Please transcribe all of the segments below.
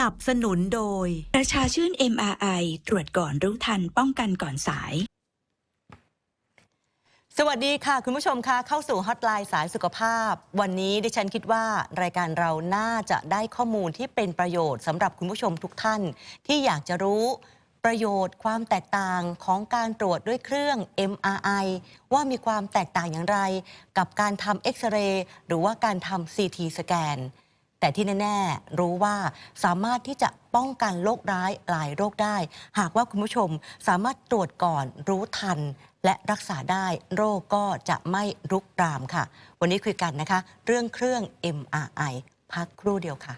นับสนุนโดย ประชาชื่น MRI ตรวจก่อนรู้ทันป้องกันก่อนสาย สวัสดีค่ะ คุณผู้ชมคะเข้าสู่ฮอตไลน์สายสุขภาพ วันนี้ดิฉันคิดว่ารายการเราน่าจะได้ข้อมูลที่เป็นประโยชน์สำหรับคุณผู้ชมทุกท่าน ที่อยากจะรู้ประโยชน์ความแตกต่างของการตรวจด้วยเครื่อง MRI ว่ามีความแตกต่างอย่างไร กับการทำเอ็กซเรย์หรือว่าการทำ CT สแกน แต่ที่แน่ ๆ รู้ว่าสามารถที่จะป้องกันโรคร้ายหลายโรคได้ หากว่าคุณผู้ชมสามารถตรวจก่อนรู้ทัน และรักษาได้โรคก็จะไม่รุกรามค่ะ วันนี้คุยกันนะคะ เรื่องเครื่อง MRI พักครู่เดียวค่ะ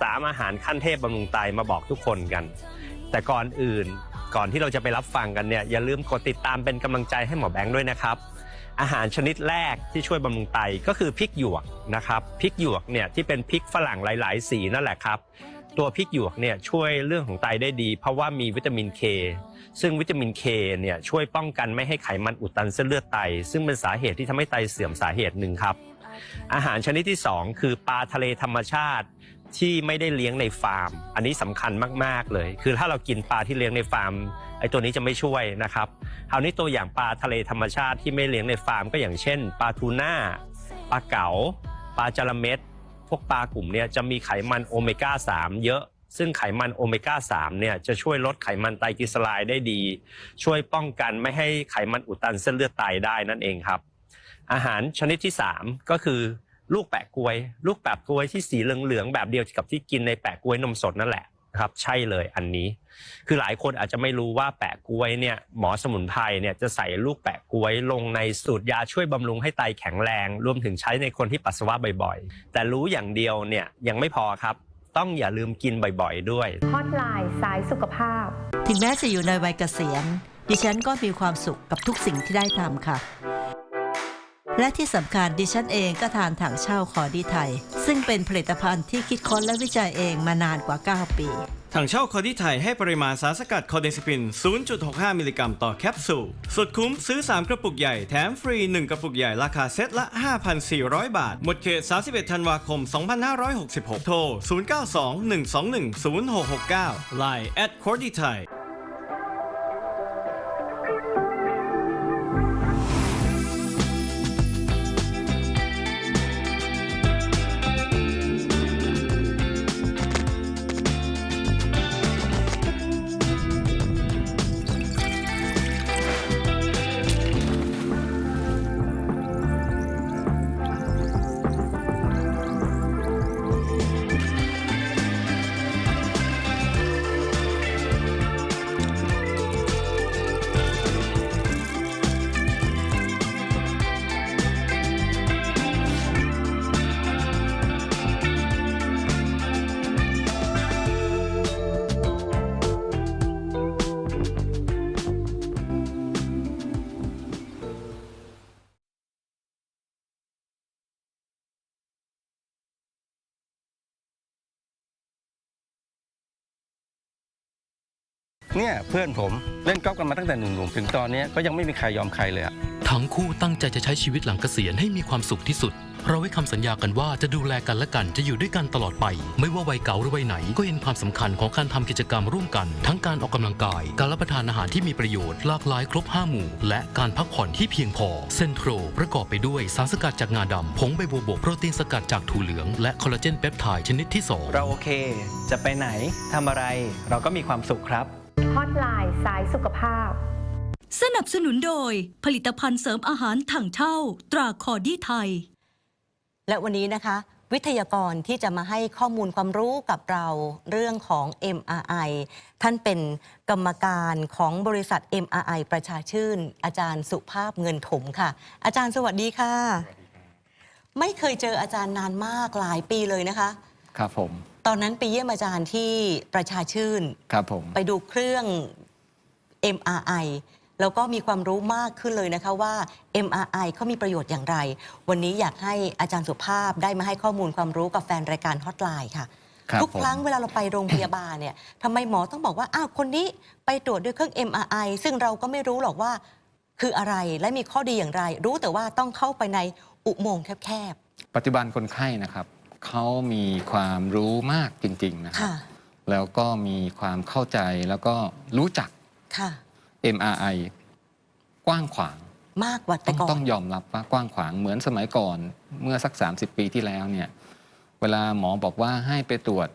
สามอาหารขั้นเทพบำรุงไตมาบอกทุกคนกัน แต่ก่อนอื่นก่อนที่เราจะไปรับฟังกันเนี่ยอย่าลืมกดติดตามเป็นกำลังใจให้หมอแบงค์ด้วยนะครับ อาหารชนิดแรกที่ช่วยบำรุงไตก็คือพริกหยวกนะครับพริกหยวกเนี่ยที่เป็นพริกฝรั่งหลาย ๆ สีนั่นแหละครับตัวพริกหยวกเนี่ยช่วยเรื่องของไตได้ดี เพราะว่ามีวิตามินเคซึ่งวิตามินเคเนี่ยช่วยป้องกันไม่ให้ไขมันอุดตันเส้นเลือดไต ซึ่งเป็นสาเหตุที่ทำให้ไตเสื่อมสาเหตุหนึ่งครับ อาหารชนิดที่สองคือปลาทะเลธรรมชาติ ที่ไม่ได้เลี้ยงในฟาร์ม อันนี้สำคัญมาก ๆ เลย คือถ้าเรากินปลาที่เลี้ยงในฟาร์มไอ้ตัวนี้จะไม่ช่วยนะครับคราวนี้ตัวอย่างปลาทะเลธรรมชาติที่ไม่เลี้ยงในฟาร์มก็อย่างเช่นปลาทูน่าปลาเก๋าปลาจระเม็ดพวกปลากลุ่มเนี้ยจะมีไขมันโอเมก้า 3 เยอะ ซึ่งไขมันโอเมก้า 3 เนี่ยจะช่วยลดไขมันไตรกลีเซอไรด์ได้ดี ช่วยป้องกันไม่ให้ไขมันอุดตันเส้นเลือดไตได้นั่นเองครับ อาหารชนิดที่ 3 ก็คือ ลูกแปะกล้วย ลูกแปะกล้วยที่สีเหลืองๆแบบเดียวกับที่กินในแปะกล้วยนมสดนั่นแหละครับใช่เลยอันนี้ คือหลายคนอาจจะไม่รู้ว่าแปะกล้วยเนี่ยหมอสมุนไพรเนี่ยจะใส่ลูกแปะกล้วยลงในสูตรยาช่วยบำรุงให้ไตแข็งแรง รวมถึงใช้ในคนที่ปัสสาวะบ่อยๆ แต่รู้อย่างเดียวเนี่ยยังไม่พอครับ ต้องอย่าลืมกินบ่อยๆด้วยฮอตไลน์สายสุขภาพ ถึงแม้จะอยู่ในวัยเกษียณดิฉันก็มีความสุขกับทุกสิ่งที่ได้ทำค่ะ และที่สำคัญดิฉันเองก็ทานถังเช่าคอดีไทย ซึ่งเป็นผลิตภัณฑ์ที่คิดค้นและวิจัยเองมานานกว่า 9 ปีถังเช่าคอดิไทยให้ปริมาณสารสกัดคอเดซิปิน 0.65 มิลลิกรัมต่อแคปซูล สุดคุ้มซื้อ 3 กระปุกใหญ่แถมฟรี 1 กระปุกใหญ่ราคาเซ็ตละ 5,400 บาท หมดเขต 31 ธันวาคม 2566 โทร 0921210669 Line at c o r d i t เนี่ยเพื่อนผมเล่นกอล์ฟกันมาตั้งแต่หนุ่มๆถึงตอนเนี้ยก็ยังไม่มีใครยอมใครเลยอะทั้งคู่ตั้งใจจะใช้ชีวิตหลังเกษียณให้มีความสุขที่สุด เราให้คำสัญญากันว่าจะดูแลกันและกันจะอยู่ด้วยกันตลอดไป ไม่ว่าวัยเก่าหรือวัยไหน ก็เห็นความสำคัญของการทำกิจกรรมร่วมกัน ทั้งการออกกำลังกาย การรับประทานอาหารที่มีประโยชน์หลากหลายครบห้าหมู่ และการพักผ่อนที่เพียงพอ เซนโทรประกอบไปด้วยสารสกัดจากงาดำผงใบบัวบกโปรตีนสกัดจากถั่วเหลืองและคอลลาเจนเปปไทด์ชนิดที่สองเราโอเค จะไปไหนทำอะไร เราก็มีความสุขครับ ฮอตไลน์สายสุขภาพ สนับสนุนโดยผลิตภัณฑ์เสริมอาหารถังเช่า ตราคอดีไทย และวันนี้นะคะ วิทยากรที่จะมาให้ข้อมูลความรู้กับเราเรื่องของ MRI ท่านเป็นกรรมการของบริษัท MRI ประชาชื่น อาจารย์สุภาพเงินถมค่ะ อาจารย์สวัสดีค่ะ ไม่เคยเจออาจารย์นานมากหลายปีเลยนะคะ ครับผม ตอนนั้นไปเยี่ยมอาจารย์ที่ประชาชื่น ครับผม ไปดูเครื่อง MRI แล้วก็มีความรู้มากขึ้นเลยนะคะว่า MRI เขามีประโยชน์อย่างไร วันนี้อยากให้อาจารย์สุภาพได้มาให้ข้อมูลความรู้กับแฟนรายการฮอตไลน์ค่ะ ครับทุกผมครั้งเวลาเราไปโรงพยาบาลเนี่ยทำไมหมอต้องบอกว่าอ้าวคนนี้ไปตรวจด้วยเครื่อง MRI ซึ่งเราก็ไม่รู้หรอกว่า คืออะไรและมีข้อดีอย่างไร รู้แต่ว่าต้องเข้าไปในอุโมงค์แคบปัจจุบันคนไข้นะครับ เขามีความรู้มากจริง ๆ นะๆครับ ค่ะ แล้วก็มีความเข้าใจแล้วก็รู้จัก ค่ะ MRI กว้างขวาง มากกว่าต้แต่องก่อนต้องยอมรับว่ากว้างขวางเหมือนสมัยก่อนเมื่อสัก 30 ปีที่แล้วเนี่ยเวลาหมอบอกว่าให้ไปตรวจ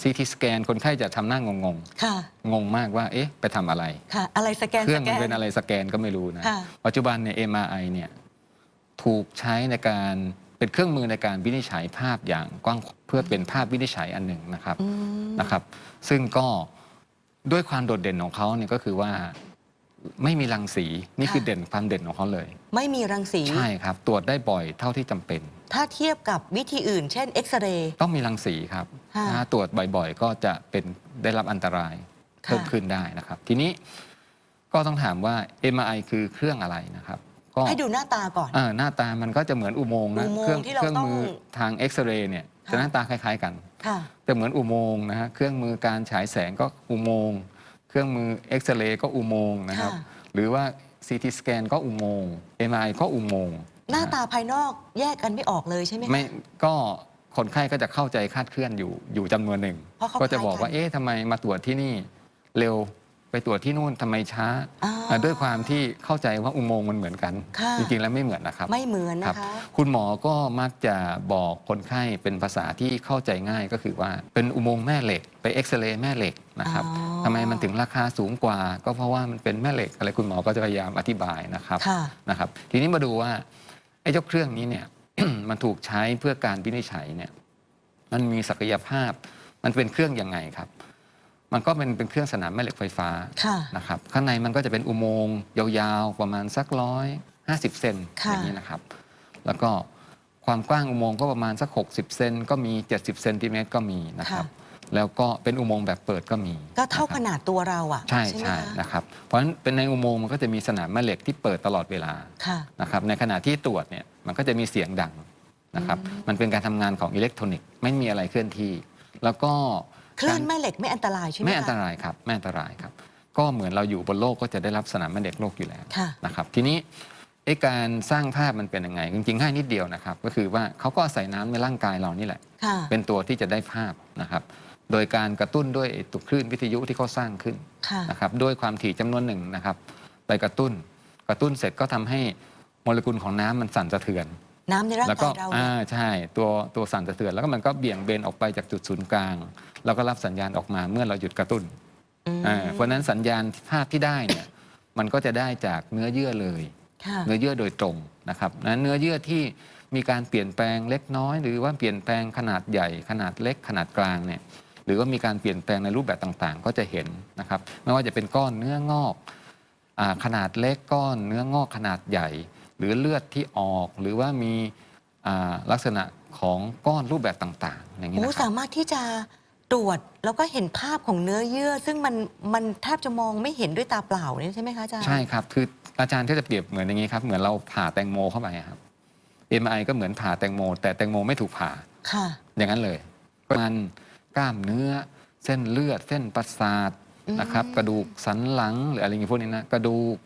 ซีทีสแกนคนไข้จะทำหน้างงค่ะ ๆงงมากว่าเอ๊ะไปทำอะไร ค่ะ อะไรสแกนเครื่สองแกมันน เป็นอะไรสแกนก็ไม่รู้นะ ค่ะปัจจุบันเนี่ย MRI เนี่ยถูกใช้ในการ เป็นเครื่องมือในการวินิจฉัยภาพอย่างกว้างเพื่อเป็นภาพวินิจฉัยอันหนึ่งนะครับอืมนะครับ ซึ่งก็ด้วยความโดดเด่นของเขาเนี่ยก็คือว่าไม่มีรังสีนี่คือเด่นความเด่นของเขาเลย ไม่มีรังสีใช่ครับ ตรวจได้บ่อยเท่าที่จำเป็น ถ้าเทียบกับวิธีอื่น เช่นเอ็กซเรย์ต้องมีรังสีครับค่ะถ้าตรวจบ่อยๆ ก็จะเป็นได้รับอันตรายค่ะเพิ่มขึ้นได้นะครับ ทีนี้ก็ต้องถามว่า MRI คือเครื่องอะไรนะครับ ก็ให้ดูหน้าตาก่อน เอ่อหน้าตามันก็จะเหมือนอุโมงค์นะอุโมงค์เครื่องที่เราเครื่องต้อง มือทางเอ็กซเรย์เนี่ยค่ะจะหน้าตาคล้ายๆกัน ค่ะแต่เหมือนอุโมงค์นะฮะเครื่องมือการฉายแสงก็อุโมงค์เครื่องมือเอ็กซเรย์ก็อุโมงค์นะครับ ค่ะ หรือว่า CT สแกนก็อุโมงค์ MRI ก็อุโมงค์หน้าะฮะตาภายนอกแยกกันไม่ออกเลยใช่ไหมคะ ไม่ก็คนไข้ก็จะเข้าใจคาดเคลื่อนอยู่อยู่จำนวนหนึ่ง เพราะเขาก็จะบอกคล้ายกันว่าเอ๊ะทำไมมาตรวจที่นี่เร็ว ไปตรวจที่นู่นทำไมช้าอ่าอ่าด้วยความที่เข้าใจว่าอุโมงค์มันเหมือนกัน ค่ะ จริงๆแล้วไม่เหมือนนะครับ ไม่เหมือนครันะบคะ คุณหมอก็มักจะบอกคนไข้เป็นภาษาที่เข้าใจง่ายก็คือว่าเป็นอุโมงค์แม่เหล็ก ไปเอ็กซเรย์แม่เหล็กนะครับอ๋อ ทำไมมันถึงราคาสูงกว่า ก็เพราะว่ามันเป็นแม่เหล็กอะไรคุณหมอก็จะพยายามอธิบายนะครับ ค่ะ นะครับทีนี้มาดูว่าไอ้เจ้าเครื่องนี้เนี่ย มันถูกใช้เพื่อการวินิจฉัยเนี่ยมันมีศักยภาพ มันเป็นเครื่องยังไงครับ มันก็เป็นเป็นเครื่องสนามแม่เหล็กไฟฟ้าค่ะนะครับข้างในมันก็จะเป็นอุโมงค์ยาวๆ ประมาณสักร้อยห้าสิบเซนค่ะอย่างนี้นะครับ แล้วก็ความกว้างอุโมงค์ก็ประมาณสัก 60 เซนก็มี 70 เซนติเมตรก็มีนะครับ แล้วก็เป็นอุโมงค์แบบเปิดก็มี ก็เท่านะครับขนาดตัวเราอะ ใช่ไหมใช่คะนะครับ เพราะฉะนั้นเป็นในอุโมงค์มันก็จะมีสนามแม่เหล็กที่เปิดตลอดเวลาค่ะนะครับ ในขณะที่ตรวจเนี่ยมันก็จะมีเสียงดังนะครับ มันเป็นการทำงานของอิเล็กทรอนิกส์ไม่มีอะไรเคลื่อนที่ แล้วก็ คลื่กานรแม่เหล็กไม่อันตรายใช่ไหมไม่อันตคะรายครับไม่อันตรายครับ ก็เหมือนเราอยู่บนโลกก็จะได้รับสนามแม่เหล็กโลกอยู่แล้วค่ะนะครับ ทีนี้ไอ้การสร้างภาพมันเป็นยังไง จริงๆง่ายนิดเดียวนะครับ ก็คือว่าเขาก็อาศัยน้ำในร่างกายเรานี่แหละค่ะเป็นตัวที่จะได้ภาพนะครับ โดยการกระตุ้นด้วยไอ้ตัวคลื่นวิทยุที่เขาสร้างขึ้นค่ะนะครับด้วยความถี่จำนวนหนึ่งนะครับ ไปกระตุ้น กระตุ้นเสร็จก็ทำให้โมเลกุลของน้ำมันสั่นสะเทือน น้ำในร่างแล้วก็กายเราอ่าเนี่ยใช่ตัวตัวสั่นสะเทือนแล้วก็มันก็เบี่ยงเบนออกไปจากจุดศูนย์กลางแล้วก็รับสัญญาณออกมาเมื่อเราหยุดกระตุ้นอืมอ่าเพราะฉะนั้นสัญญาณภาพที่ได้เนี่ยมันก็จะได้จากเนื้อเยื่อเลย ค่ะเนื้อเยื่อโดยตรงนะครับนั้นเนื้อเยื่อที่มีการเปลี่ยนแปลงเล็กน้อย หรือว่าเปลี่ยนแปลงขนาดใหญ่ขนาดเล็กขนาดกลางเนี่ยหรือว่ามีการเปลี่ยนแปลงในรูปแบบต่างๆ ก็จะเห็นนะครับไม่ว่าจะเป็นก้อนเนื้องอกอาขนาดเล็กก้อนเนื้องอกขนาดใหญ่ หรือเลือดที่ออกหรือว่ามีอ่าลักษณะของก้อนรูปแบบต่างๆ อย่างนี้โอ้นะครัสาบมารถที่จะตรวจแล้วก็เห็นภาพของเนื้อเยื่อ ซึ่งมันมันแทบจะมองไม่เห็นด้วยตาเปล่าเนี่ยใช่ไหมคะอาจารย์ใช่ครับ คืออาจารย์ก็จะเปรียบเหมือนอย่างนี้ครับ เหมือนเราผ่าแตงโมเข้าไปครับ MRI ก็เหมือนผ่าแตงโม แต่แตงโมไม่ถูกผ่าค่ะ อย่างนั้นเลย มันกล้ามเนื้อ เส้นเลือด เส้นประสาทอืมนะครับ กระดูกสันหลังหรืออะไรอย่างงี้พวกนี้นะกระดูก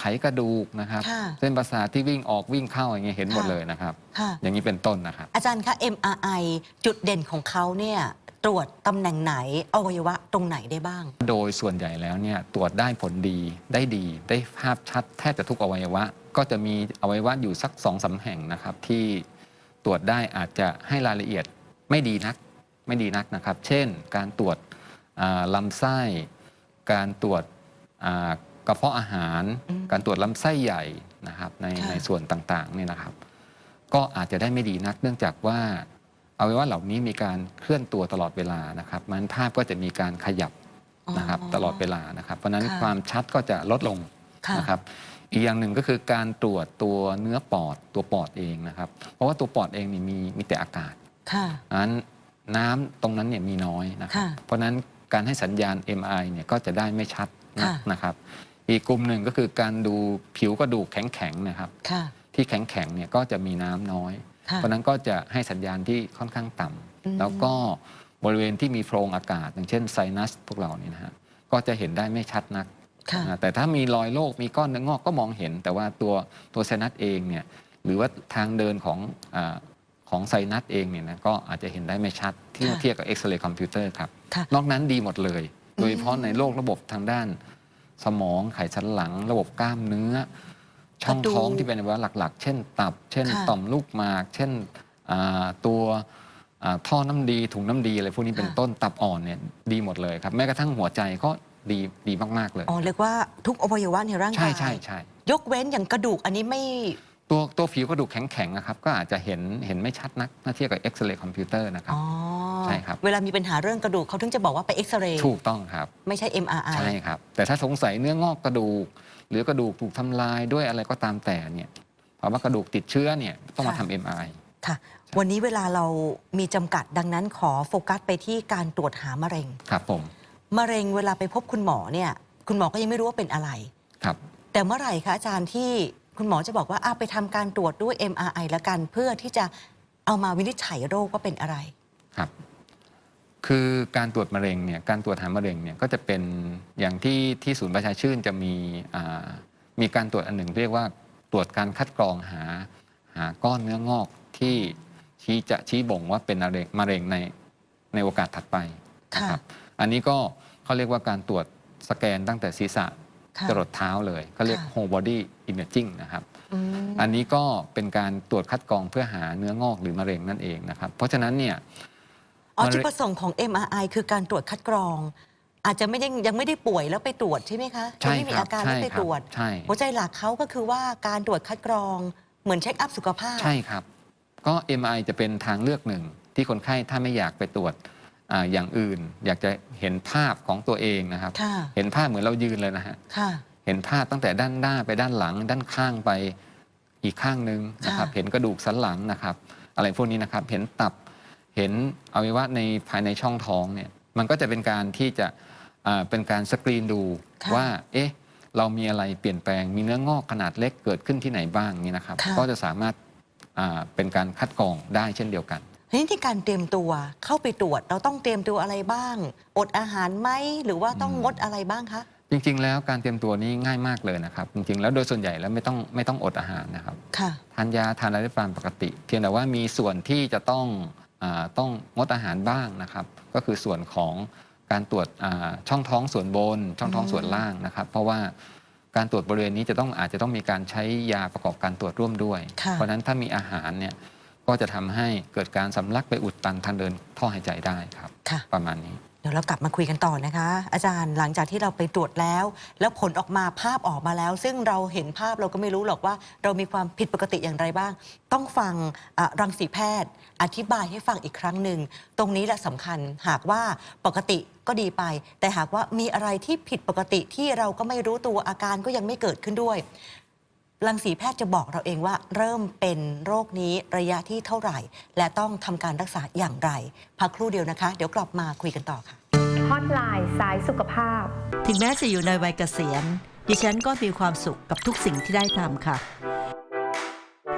ไขกระดูกนะครับ ค่ะเส้นประสาทที่วิ่งออกวิ่งเข้าอย่างเงี้ยเห็นหมดค่ะ เลยนะครับ ค่ะ อย่างนี้เป็นต้นนะครับ อาจารย์คะ MRI จุดเด่นของเขาเนี่ยตรวจตำแหน่งไหนอวัยวะตรงไหนได้บ้าง โดยส่วนใหญ่แล้วเนี่ยตรวจได้ผลดีได้ดี ได้ภาพชัดแทบจะทุกอวัยวะ ก็จะมีอวัยวะอยู่สักสองสาแห่งนะครับ ที่ตรวจได้อาจจะให้รายละเอียดไม่ดีนักไม่ดีนักนะครับ เช่น การตรวจอ่าลำไส้ การตรวจอ่า กระเพาะอาหารอืมการตรวจลำไส้ใหญ่นะครับในค่ะในส่วนต่างๆเนี่ยนะครับ ก็อาจจะได้ไม่ดีนักเนื่องจากว่าอวัยวะเหล่านี้มีการเคลื่อนตัวตลอดเวลานะครับ มันภาพก็จะมีการขยับนะครับตลอดเวลานะครับ เพราะฉะนั้นค่ะความชัดก็จะลดลงค่ะนะครับ อีกอย่างหนึ่งก็คือการตรวจตัวเนื้อปอดตัวปอดเองนะครับ เพราะว่าตัวปอดเองนี่มีมีแต่อากาศค่ะอันนั้นน้ำตรงนั้นเนี่ยมีน้อยนะครับค่ะเพราะฉะนั้นการให้สัญญาณ MRI เนี่ยก็จะได้ไม่ชัดนะค่ะนะครับ อีกกลุ่มหนึ่งก็คือการดูผิวกระดูกแข็งๆนะครับ ค่ะ ที่แข็งๆเนี่ยก็จะมีน้ำน้อย ค่ะ เพราะฉะนั้นก็จะให้สัญญาณที่ค่อนข้างต่ำอืม แล้วก็บริเวณที่มีโพรงอากาศ อย่างเช่นไซนัสพวกเราเนี่ยนะฮะก็จะเห็นได้ไม่ชัดนักค่ะอ่าแต่ถ้ามีรอยโรคมีก้อนเนื้องอกก็มองเห็น แต่ว่าตัวตัวไซนัสเองเนี่ยหรือว่าทางเดินของอาของไซนัสเองเนี่ยนะก็อาจจะเห็นได้ไม่ชัดที่ค่ะเทียบกับเอ็กซเรย์คอมพิวเตอร์ครับ ค่ะ นอกนั้นดีหมดเลย โดยเฉพาะในโรคระบบทางด้าน สมองไขสันหลัง ระบบกล้ามเนื้อ ช่องกระดูกท้องที่เป็นอวัยวะหลักๆ เช่น ตับ เช่นค่ะต่อมลูกหมาก เช่นอ่าตัวอ่าท่อน้ำดีถุงน้ำดีอะไรพวกนี้เป็นค่ะต้นตับอ่อนเนี่ยดีหมดเลยครับแม้กระทั่งหัวใจก็ดีดีมาก ๆ เลย อ๋อเรียกว่าทุกอวัยวะในร่างใช่กายใช่ใช่ยกเว้นอย่างกระดูกอันนี้ไม่ ตัวตัวผิวกระดูกแข็งๆนะครับก็อาจจะเห็นเห็นไม่ชัดนักถ้าเทียบกับเอ็กซเรย์คอมพิวเตอร์นะครับ อ๋อใช่ครับ เวลามีปัญหาเรื่องกระดูกเขาถึงจะบอกว่าไปเอ็กซเรย์ถูกต้องครับ ไม่ใช่ MRI ใช่ครับ แต่ถ้าสงสัยเนื้องอกกระดูก หรือกระดูกถูกทำลายด้วยอะไรก็ตามแต่เนี่ยภาวะกระดูกติดเชื้อเนี่ยต้องมาค่ะทำ MRI ค่ะ วันนี้เวลาเรามีจำกัดดังนั้นขอโฟกัสไปที่การตรวจหามะเร็งครับผมมะเร็งเวลาไปพบคุณหมอเนี่ย คุณหมอก็ยังไม่รู้ว่าเป็นอะไร ครับ แต่เมื่อไหร่คะอาจารย์ที่ คุณหมอจะบอกว่าอ้าวไปทำการตรวจด้วย MRI แล้วกันเพื่อที่จะเอามาวินิจฉัยโรคว่าเป็นอะไรครับ คือการตรวจมะเร็งเนี่ยการตรวจหามะเร็งเนี่ยก็จะเป็นอย่างที่ที่ศูนย์ประชาชื่นจะมีอ่ามีการตรวจอันหนึ่งเรียกว่าตรวจการคัดกรองหาหาก้อนเนื้องอกที่ชี้จะชี้บ่งว่าเป็นมะเร็งมะเร็งในในโอกาสถัดไปนะครับ อันนี้ก็เขาเรียกว่าการตรวจสแกนตั้งแต่ศีรษะค่ะ จรดเท้าเลยเขาเรียกค่ะ whole body imaging นะครับอืมอันนี้ก็เป็นการตรวจคัดกรองเพื่อหาเนื้องอกหรือมะเร็งนั่นเองนะครับ เพราะฉะนั้นเนี่ยอ๋อมะเร็งจุดประสงค์ของ MRI คือการตรวจคัดกรอง อาจจะไม่ได้ยังไม่ได้ป่วยแล้วไปตรวจใช่ไหมคะใช่ยังไม่มีครับอาการใช่แล้วไปครัตบรวจใช่หัวใจหลักเขาก็คือว่าการตรวจคัดกรองเหมือนเช็คอัพสุขภาพ ใช่ครับ ก็ MRI จะเป็นทางเลือกหนึ่งที่คนไข้ถ้าไม่อยากไปตรวจ อาอย่างอื่น อยากจะเห็นภาพของตัวเองนะครับค่ะเห็นภาพเหมือนเรายืนเลยนะฮะค่ะเห็นภาพตั้งแต่ด้านหน้าไปด้านหลัง ด้านข้างไปอีกข้างหนึ่งนะครับค่ะเห็นกระดูกสันหลังนะครับ อะไรพวกนี้นะครับ เห็นตับเห็นอวัยวะในภายในช่องท้องเนี่ยมันก็จะเป็นการที่จะอ่าเป็นการสกรีนดูค่ะว่าเอ๊ะเรามีอะไรเปลี่ยนแปลง มีเนื้องอกขนาดเล็กเกิดขึ้นที่ไหนบ้างนี่นะครับค่ะก็จะสามารถอ่าเป็นการคัดกรองได้เช่นเดียวกัน ทีนี้ที่การเตรียมตัวเข้าไปตรวจเราต้องเตรียมตัวอะไรบ้าง อดอาหารไหมหรือว่าต้องอืมงดอะไรบ้างคะจริง ๆ แล้วการเตรียมตัวนี้ง่ายมากเลยนะครับ จริง ๆ แล้วโดยส่วนใหญ่แล้วไม่ต้องไม่ต้องอดอาหารนะครับค่ะทานยาทานอะไรได้ตามปกติ เพียงแต่ว่ามีส่วนที่จะต้องอาต้องงดอาหารบ้างนะครับ ก็คือส่วนของการตรวจอ่าช่องท้องส่วนบน ช่องท้องส่วนล่างนะครับ เพราะว่าการตรวจบริเวณนี้จะต้องอาจจะต้องมีการใช้ยาประกอบการตรวจร่วมด้วยค่ะเพราะฉะนั้นถ้ามีอาหารเนี่ย ก็จะทำให้เกิดการสำลักไปอุดตันทางเดินท่อหายใจได้ครับค่ะประมาณนี้ เดี๋ยวเรากลับมาคุยกันต่อนะคะ อาจารย์หลังจากที่เราไปตรวจแล้ว แล้วผลออกมาภาพออกมาแล้ว ซึ่งเราเห็นภาพเราก็ไม่รู้หรอกว่า เรามีความผิดปกติอย่างไรบ้าง ต้องฟังอะรังสีแพทย์ อธิบายให้ฟังอีกครั้งหนึ่ง ตรงนี้แหละสำคัญหากว่าปกติก็ดีไป แต่หากว่ามีอะไรที่ผิดปกติที่เราก็ไม่รู้ตัวอาการก็ยังไม่เกิดขึ้นด้วย รังสีแพทย์จะบอกเราเองว่าเริ่มเป็นโรคนี้ระยะที่เท่าไหร่ และต้องทำการรักษาอย่างไร พักครู่เดียวนะคะ เดี๋ยวกลับมาคุยกันต่อค่ะฮอตไลน์สายสุขภาพ ถึงแม้จะอยู่ในวัยเกษียณ ดิฉันก็มีความสุขกับทุกสิ่งที่ได้ทำค่ะ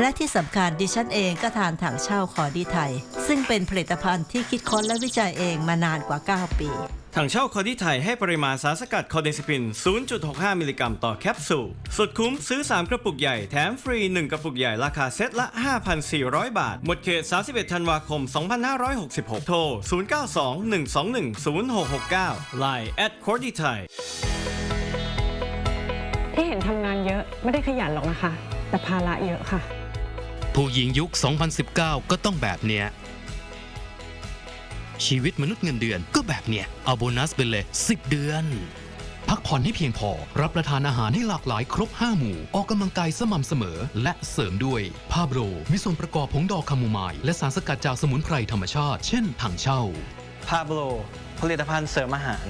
และที่สำคัญดิฉันเองก็ทานถังเช่าคอดีไทย ซึ่งเป็นผลิตภัณฑ์ที่คิดค้นและวิจัยเองมานานกว่า 9 ปี ถังเช่าคอดิไทยให้ปริมาณสารสกัดคอเดซิปิน 0.65 มิลลิกรัมต่อแคปซูล สุดคุ้มซื้อ 3 กระปุกใหญ่ แถมฟรี 1 กระปุกใหญ่ ราคาเซตละ 5,400 บาท หมดเขต 31 ธันวาคม 2566 โทร 0921210669 Line at c o r d i t h a i ที่เห็นทำงานเยอะไม่ได้ขยันหรอกนะคะ แต่ภาระเยอะค่ะ ผู้หญิงยุค 2019 ก็ต้องแบบเนี้ย ชีวิตมนุษย์เงินเดือนก็แบบเนี้ยเอาโบนัสไปเลย 10 เดือน พักผ่อนให้เพียงพอ รับประทานอาหารให้หลากหลายครบ 5 หมู่ ออกกำลังกายสม่ำเสมอ และเสริมด้วยพาโบรมีส่วนประกอบของดอกคาโมไมล์และสารสกัดจากสมุนไพรธรรมชาติ เช่นถังเช่าพาโบโลผลิตภัณฑ์เสริมอาหาร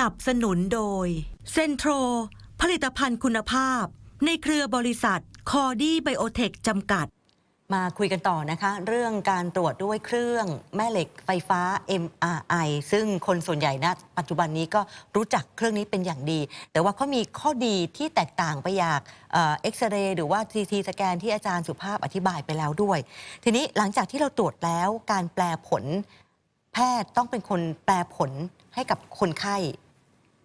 นับสนุนโดยเซนโทรผลิตภัณฑ์คุณภาพ ในเครือบริษัทคอดี้ไบโอเทคจำกัด มาคุยกันต่อนะคะ เรื่องการตรวจด้วยเครื่องแม่เหล็กไฟฟ้า MRI ซึ่งคนส่วนใหญ่ณปัจจุบันนี้ก็รู้จักเครื่องนี้เป็นอย่างดี แต่ว่าเขามีข้อดีที่แตกต่างไปจากเอ็กซเรย์หรือว่า CT สแกนที่อาจารย์สุภาพอธิบายไปแล้วด้วย ทีนี้หลังจากที่เราตรวจแล้วการแปลผล แพทย์ต้องเป็นคนแปลผล ให้กับคนไข้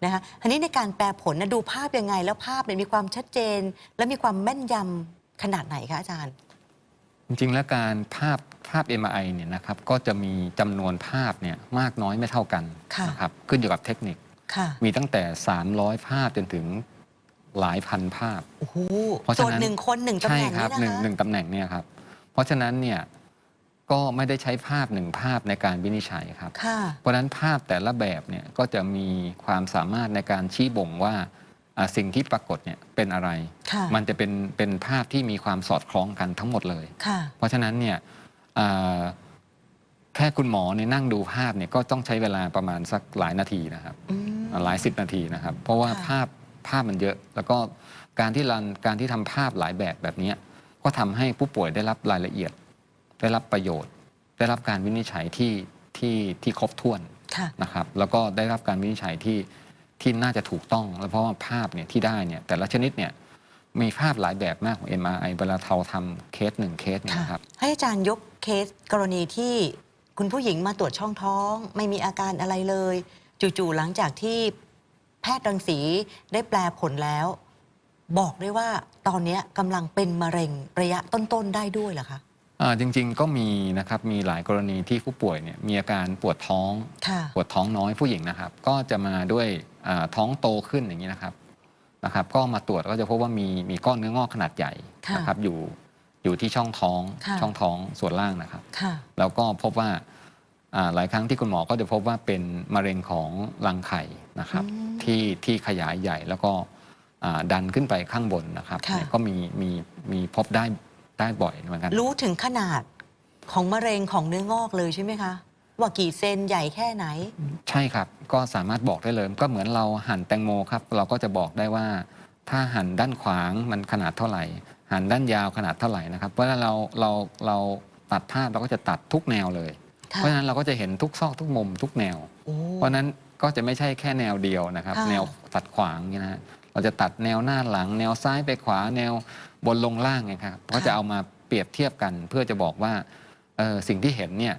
นะคะทีนี้ในการแปลผลนะดูภาพยังไง แล้วภาพเนี่ยมีความชัดเจน และมีความแม่นยำขนาดไหนคะอาจารย์ จริงๆแล้วการภาพภาพ MRI เนี่ยนะครับก็จะมีจำนวนภาพเนี่ยมากน้อยไม่เท่ากันค่ะนะครับขึ้นอยู่กับเทคนิคค่ะมีตั้งแต่ 300 ภาพจนถึงหลายพันภาพโอ้โหเพราะโจฉะทนั้ย์นหนึ่งคนหนึ่งตำใช่แหน่งครับนี้หนึ่งนะคะหนึ่งตำแหน่งเนี่ยครับเพราะฉะนั้นเนี่ย ก็ไม่ได้ใช้ภาพหนึ่งภาพในการวินิจฉัยครับ ค่ะ เพราะฉะนั้นภาพแต่ละแบบเนี่ยก็จะมีความสามารถในการชี้บ่งว่าอ่าสิ่งที่ปรากฏเนี่ยเป็นอะไร ค่ะ มันจะเป็นเป็นภาพที่มีความสอดคล้องกันทั้งหมดเลย ค่ะ เพราะฉะนั้นเนี่ยอ่าแค่คุณหมอเนี่ยนั่งดูภาพเนี่ยก็ต้องใช้เวลาประมาณสักหลายนาทีนะครับอืม หลายสิบนาทีนะครับ เพราะว่าค่ะ ภาพภาพมันเยอะ แล้วก็การที่รันการที่ทำภาพหลายแบบแบบเนี้ยก็ทำให้ผู้ป่วยได้รับรายละเอียด ได้รับประโยชน์ ได้รับการวินิจฉัยที่ที่ที่ครบถ้วนค่ะนะครับ แล้วก็ได้รับการวินิจฉัยที่ที่น่าจะถูกต้อง แล้วเพราะว่าภาพเนี่ยที่ได้เนี่ยแต่ละชนิดเนี่ยมีภาพหลายแบบมากของ MRI เวลาเราทำเคสหนึ่งเคสเนี่ยค่ะนะครับ ให้อาจารย์ยกเคสกรณีที่คุณผู้หญิงมาตรวจช่องท้อง ไม่มีอาการอะไรเลย จู่ๆหลังจากที่แพทย์รังสีได้แปลผลแล้ว บอกได้ว่าตอนเนี้ยกำลังเป็นมะเร็งระยะต้นๆได้ด้วยเหรอคะอ่า จริงๆก็มีนะครับมีหลายกรณีที่ผู้ป่วยเนี่ยมีอาการปวดท้องค่ะปวดท้องน้อยผู้หญิงนะครับ ก็จะมาด้วยอ่าท้องโตขึ้นอย่างนี้นะครับนะครับ ก็มาตรวจก็จะพบว่ามีมีก้อนเนื้องอกขนาดใหญ่ค่ะนะครับอยู่อยู่ที่ช่องท้องค่ะช่องท้องส่วนล่างนะครับค่ะแล้วก็พบว่าอ่าหลายครั้งที่คุณหมอก็จะพบว่าเป็นมะเร็งของรังไข่นะครับอืมที่ที่ขยายใหญ่แล้วก็อ่าดันขึ้นไปข้างบนนะครับค่ะเนี่ยก็มีมีมีพบได้ ได้บ่อยเหมือนกัน รู้ถึงขนาดของมะเร็งของเนื้องอกเลยใช่ไหมคะ ว่ากี่เซนใหญ่แค่ไหน ใช่ครับ ก็สามารถบอกได้เลยก็เหมือนเราหั่นแตงโมครับ เราก็จะบอกได้ว่า ถ้าหั่นด้านขวางมันขนาดเท่าไหร่ หั่นด้านยาวขนาดเท่าไหร่นะครับเพราะฉะนั้นเราเราเราตัดภาพเราก็จะตัดทุกแนวเลยค่ะเพราะฉะนั้นเราก็จะเห็นทุกซอกทุกมุมทุกแนวโอ้เพราะฉะนั้นก็จะไม่ใช่แค่แนวเดียวนะครับค่ะแนวตัดขวางอย่างนี้นะฮะเราจะตัดแนวหน้าหลัง แนวซ้ายไปขวาแนว บนลงล่างไงครับก็จะเอามาเปรียบเทียบกันเพื่อจะบอกว่าเอ่อสิ่งที่เห็นเนี่ย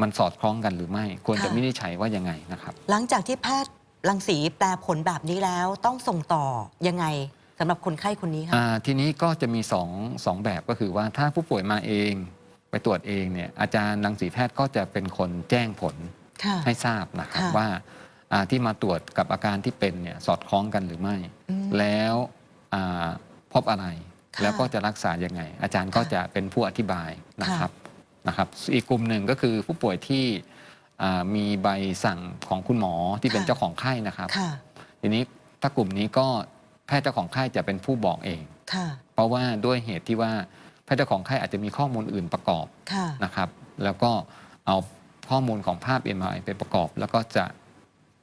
มันสอดคล้องกันหรือไม่ ควรจะค่ะวินิจฉัยว่ายังไงนะครับ หลังจากที่แพทย์รังสีแปลผลแบบนี้แล้วต้องส่งต่อยังไงสำหรับคนไข้คนนี้คะอ่าทีนี้ก็จะมี2องสองแบบก็คือว่าถ้าผู้ป่วยมาเองไปตรวจเองเนี่ยอาจารย์รังสีแพทย์ก็จะเป็นคนแจ้งผลค่ะให้ทราบนะครับค่ะว่าอ่าที่มาตรวจกับอาการที่เป็นเนี่ยสอดคล้องกันหรือไม่อืมแล้วอ่าพบอะไรค่ะ แล้วก็จะรักษายังไง อาจารย์ก็ค่ะจะเป็นผู้อธิบายนะค่ะครับนะครับอีกกลุ่มหนึ่งก็คือผู้ป่วยที่อ่ามีใบสั่งของคุณหมอที่เป็นค่ะเจ้าของไข้นะครับค่ะทีนี้ถ้ากลุ่มนี้ก็แพทย์เจ้าของไข้จะเป็นผู้บอกเองค่ะเพราะว่าด้วยเหตุที่ว่าแพทย์เจ้าของไข้อาจจะมีข้อมูลอื่นประกอบค่ะนะครับ แล้วก็เอาข้อมูลของภาพ MRI ไปประกอบ แล้วก็จะ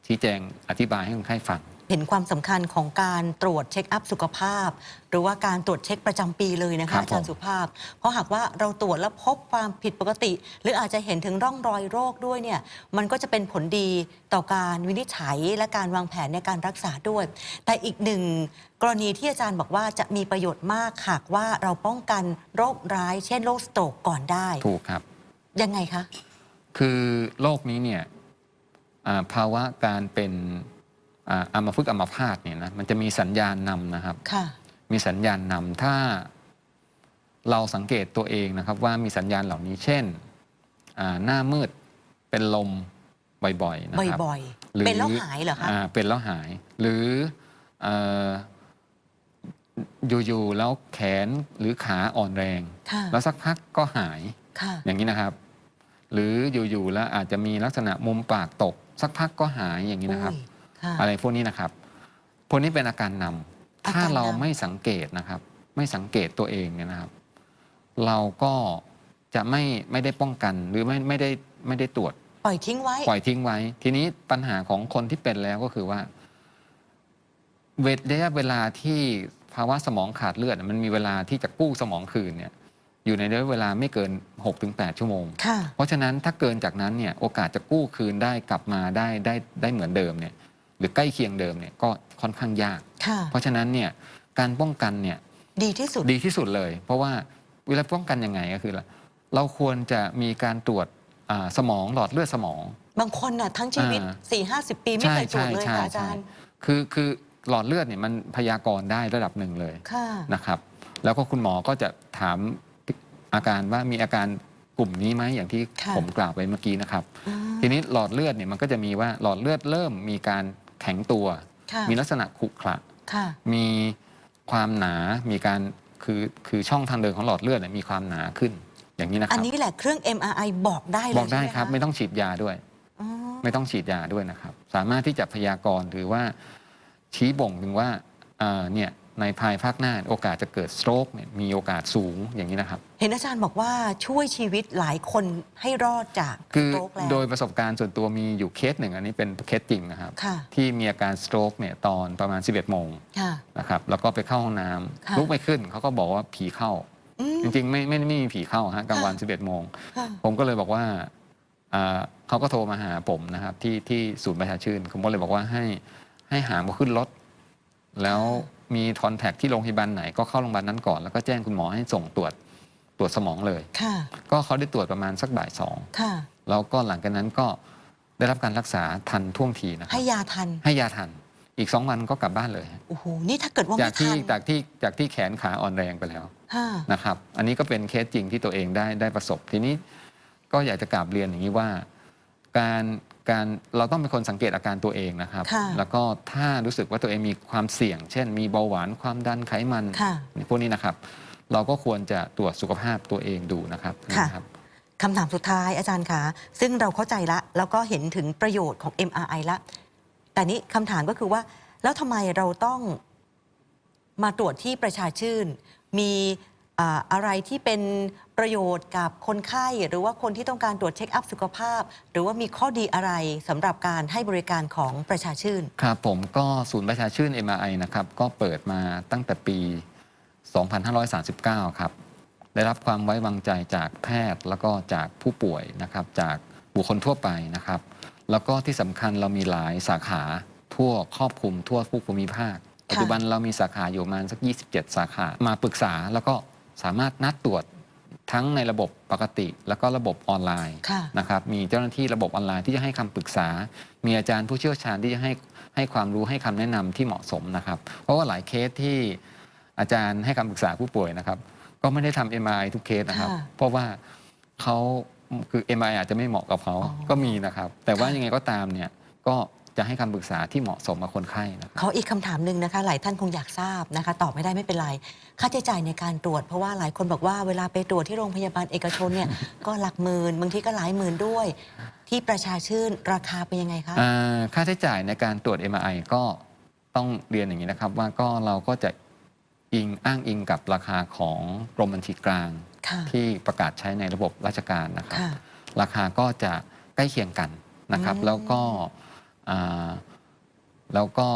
ชี้แจงอธิบายให้คนไข้ฟัง เห็นความสำคัญของการตรวจเช็คอัพสุขภาพ หรือว่าการตรวจเช็คประจำปีเลยนะครัคะบอาจารย์ผมสุภาพ เพราะหากว่าเราตรวจแล้วพบความผิดปกติ หรืออาจจะเห็นถึงร่องรอยโรคด้วยเนี่ยมันก็จะเป็นผลดีต่อการวินิจฉัยและการวางแผนในการรักษาด้วย แต่อีกหนึ่งกรณีที่อาจารย์บอกว่าจะมีประโยชน์มากหากว่าเราป้องกันโรคร้าย เช่นโรคสโตรกก่อนได้ถูกครับยังไงคะคือโรคนี้เนี่ยอ่าภาวะการเป็น อ่าอัมพฤกษ์อัมพาตเนี่ยนะมันจะมีสัญญาณนำนะครับค่ะมีสัญญาณนำถ้าเราสังเกตตัวเองนะครับ ว่ามีสัญญาณเหล่านี้เช่นอ่าหน้ามืดเป็นลมบ่อยๆนะครับบ่อยหรือๆเป็นแล้วหายเหรอคะอ่าเป็นแล้วหาย หรือเอ่ออยู่ๆแล้วแขนหรือขาอ่อนแรงค่ะแล้วสักพักก็หายค่ะอย่างนี้นะครับ หรืออยู่ๆแล้วอาจจะมีลักษณะมุมปากตก สักพักก็หายอย่างนี้นะครับอุ้ย ค่ะ อะไรพวกนี้นะครับ พวกนี้เป็นอาการนำอาการนำถ้าเราไม่สังเกตนะครับ ไม่สังเกตตัวเองเนี่ยนะครับ เราก็จะไม่ไม่ได้ป้องกันหรือไม่ไม่ได้ไม่ได้ตรวจ ปล่อยทิ้งไว้ ปล่อยทิ้งไว้ ทีนี้ปัญหาของคนที่เป็นแล้วก็คือว่า เวทระยะเวลาที่ภาวะสมองขาดเลือด มันมีเวลาที่จะกู้สมองคืนเนี่ย อยู่ในระยะเวลาไม่เกิน 6-8 ชั่วโมง ค่ะ เพราะฉะนั้นถ้าเกินจากนั้นเนี่ยโอกาสจะกู้คืนได้กลับมาได้ได้ได้เหมือนเดิมเนี่ย หรือใกล้เคียงเดิมเนี่ยก็ค่อนข้างยาก ค่ะ เพราะฉะนั้นเนี่ยการป้องกันเนี่ยดีที่สุด ดีที่สุดเลย เพราะว่าเวลาป้องกันยังไงก็คือ เราควรจะมีการตรวจอ่าสมองหลอดเลือดสมอง บางคนน่ะทั้งชีวิต อ่า 4 5 0 ปีไม่เคยตรวจเลยค่ะอาจารย์ คือคือหลอดเลือดเนี่ยมันพยากรณ์ได้ระดับหนึ่งเลยค่ะ นะครับ แล้วก็คุณหมอก็จะถามอาการว่ามีอาการกลุ่มนี้ไหมอย่างที่ค่ะ ผมกล่าวไปเมื่อกี้นะครับ อืมทีนี้หลอดเลือดเนี่ยมันก็จะมีว่าหลอดเลือดเริ่มมีการ แข็งตัวค่ะมีลักษณะขรุขระค่ะมีความหนา มีการคือคือช่องทางเดินของหลอดเลือดเนี่ยมีความหนาขึ้น อย่างนี้นะคอันรับนี้แหละเครื่อง MRI บอกได้เลยบอกได้ใช่หมครับะไม่ต้องฉีดยาด้วยอ๋อไม่ต้องฉีดยาด้วยนะครับ สามารถที่จะพยากรณ์หรือว่าชี้บ่งถึงว่าเอ่อเนี่ย ในภายภาคหน้า โอกาสจะเกิดสโตรกเนี่ยมีโอกาสสูงอย่างนี้นะครับ เห็นอาจารย์บอกว่าช่วยชีวิตหลายคนให้รอดจากคือโรคแล้ว โดยประสบการณ์ส่วนตัวมีอยู่เคสหนึ่งอันนี้เป็นเคสจริงนะครับ ค่ะ ที่มีอาการสโตรกเนี่ยตอนประมาณ 11โมงค่ะ นะครับแล้วก็ไปเข้าห้องน้ำค่ะ ลุกไม่ขึ้นเขาก็บอกว่าผีเข้า อืม จริงๆไม่ไม่ไม่มีผีเข้าฮะกลางวัน 11โมง ค่ะ ผมก็เลยบอกว่าอ่าเขาก็โทรมาหาผมนะครับที่ที่ศูนย์ประชาชื่น ผมก็เลยบอกว่าให้ให้หามาขึ้นรถ แล้ว มีคอนแทคที่โรงพยาบาลไหนก็เข้าโรงพยาบาลนั้นก่อน แล้วก็แจ้งคุณหมอให้ส่งตรวจตรวจสมองเลย ค่ะก็เขาได้ตรวจประมาณสักบ่ายสองค่ะ แล้วก็หลังจากนั้นก็ได้รับการรักษาทันท่วงทีนะครับให้ยาทันให้ยาทันอีกสองวันก็กลับบ้านเลยโอ้โหนี่ถ้าเกิดว่าจากไม่ที่ทันจากที่จากที่แขนขาอ่อนแรงไปแล้ว ค่ะ นะครับ อันนี้ก็เป็นเคสจริงที่ตัวเองได้ได้ประสบ ทีนี้ก็อยากจะกราบเรียนอย่างนี้ว่า การ การเราต้องเป็นคนสังเกตอาการตัวเองนะครับ ค่ะแล้วก็ถ้ารู้สึกว่าตัวเองมีความเสี่ยง เช่น มีเบาหวานความดันไขมันค่ะพวกนี้นะครับ เราก็ควรจะตรวจสุขภาพตัวเองดูนะครับค่ะ นะครับ คำถามสุดท้ายอาจารย์คะซึ่งเราเข้าใจละ แล้วก็เห็นถึงประโยชน์ของ MRI ละ แต่นี้คำถามก็คือว่า แล้วทำไมเราต้องมาตรวจที่ประชาชื่น มี อะไรที่เป็นประโยชน์กับคนไข้ หรือว่าคนที่ต้องการตรวจเช็คอัพสุขภาพ หรือว่ามีข้อดีอะไรสำหรับการให้บริการของประชาชื่น ครับผมก็ศูนย์ประชาชื่น MRI นะครับก็เปิดมาตั้งแต่ปี 2539 ครับ ได้รับความไว้วางใจจากแพทย์แล้วก็จากผู้ป่วยนะครับจากบุคคลทั่วไปนะครับ แล้วก็ที่สำคัญเรามีหลายสาขาทั่วครอบคลุมทั่วภูมิภาค ปัจจุบันเรามีสาขาอยู่ประมาณสัก 27 สาขามาปรึกษาแล้วก็ สามารถนัดตรวจทั้งในระบบปกติ แล้วก็ระบบออนไลน์ค่ะนะครับมีเจ้าหน้าที่ระบบออนไลน์ที่จะให้คำปรึกษา มีอาจารย์ผู้เชี่ยวชาญที่จะให้ให้ความรู้ให้คำแนะนำที่เหมาะสมนะครับ เพราะว่าหลายเคสที่อาจารย์ให้คำปรึกษาผู้ป่วยนะครับ ก็ไม่ได้ทำ MRI ทุกเคสนะครับค่ะเพราะว่าเขาคือ MRI อาจจะไม่เหมาะกับเขาอ๋อก็มีนะครับ แต่ว่าค่ะยังไงก็ตามเนี่ยก็ จะให้คำปรึกษาที่เหมาะสมกับคนไข้นะครับ ขออีกคำถามหนึ่งนะคะ หลายท่านคงอยากทราบนะคะ ตอบไม่ได้ไม่เป็นไร ค่าใช้จ่ายในการตรวจ เพราะว่าหลายคนบอกว่าเวลาไปตรวจที่โรงพยาบาลเอกชนเนี่ย ก็หลักหมื่นบางทีก็หลายหมื่นด้วย ที่ประชาชื่นราคาเป็นยังไงคะ อ่าค่าใช้จ่ายในการตรวจ MRI ก็ต้องเรียนอย่างนี้นะครับ ว่าก็เราก็จะอิงอ้างอิงกับราคาของกรมบัญชีกลางค่ะ ที่ประกาศใช้ในระบบราชการนะครับ ค่ะ ราคาก็จะใกล้เคียงกันนะครับ อืมแล้วก็อ่า แล้วก็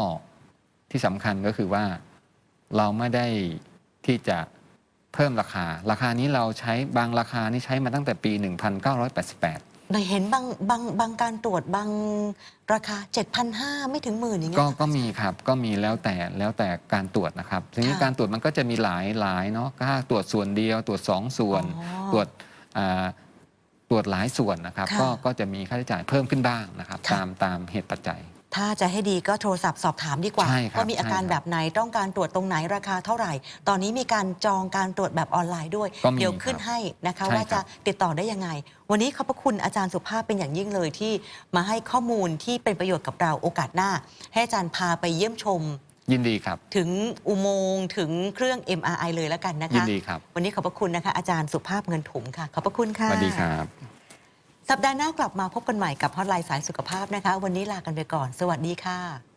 ที่สำคัญก็คือว่าเราไม่ได้ที่จะเพิ่มราคา ราคานี้เราใช้บางราคานี่ใช้มาตั้งแต่ปี 1988หน่อยเห็นบางบางบางการตรวจบางราคา 7,500 ไม่ถึงหมื่นอย่างเงี้ก็ยก็มีครับก็มีแล้วแต่แล้วแต่การตรวจนะครับทีนี้ค่ะการตรวจมันก็จะมีหลายหลายเนาะถ้าตรวจส่วนเดียวตรวจสองส่วนอ๋อตรวจอ่า ตรวจหลายส่วนนะครับค่ะก็ก็จะมีค่าใช้จ่ายเพิ่มขึ้นบ้างนะครับค่ะตามตามเหตุปัจจัย ถ้าจะให้ดีก็โทรศัพท์สอบถามดีกว่าใช่ครับว่ามีอาการใช่ครับแบบไหนต้องการตรวจตรงไหนราคาเท่าไหร่ ตอนนี้มีการจองการตรวจแบบออนไลน์ด้วยก็มีเดี๋ยวขึ้นครับให้นะคะใช่ว่าคจะรับติดต่อได้ยังไง วันนี้ขอบพระคุณอาจารย์สุภาพเป็นอย่างยิ่งเลยที่มาให้ข้อมูลที่เป็นประโยชน์กับเราโอกาสหน้า ให้อาจารย์พาไปเยี่ยมชม ยินดีครับ ถึงอุโมงค์ถึงเครื่อง MRI เลยแล้วกันนะคะยินดีครับ วันนี้ขอบพระคุณนะคะ อาจารย์สุภาพเงินถุงค่ะ ขอบพระคุณสค่ะ วัสดีครับ สัปดาห์หน้ากลับมาพบกันใหม่กับฮอตไลน์สายสุขภาพนะคะ วันนี้ลากันไปก่อน สวัสดีค่ะ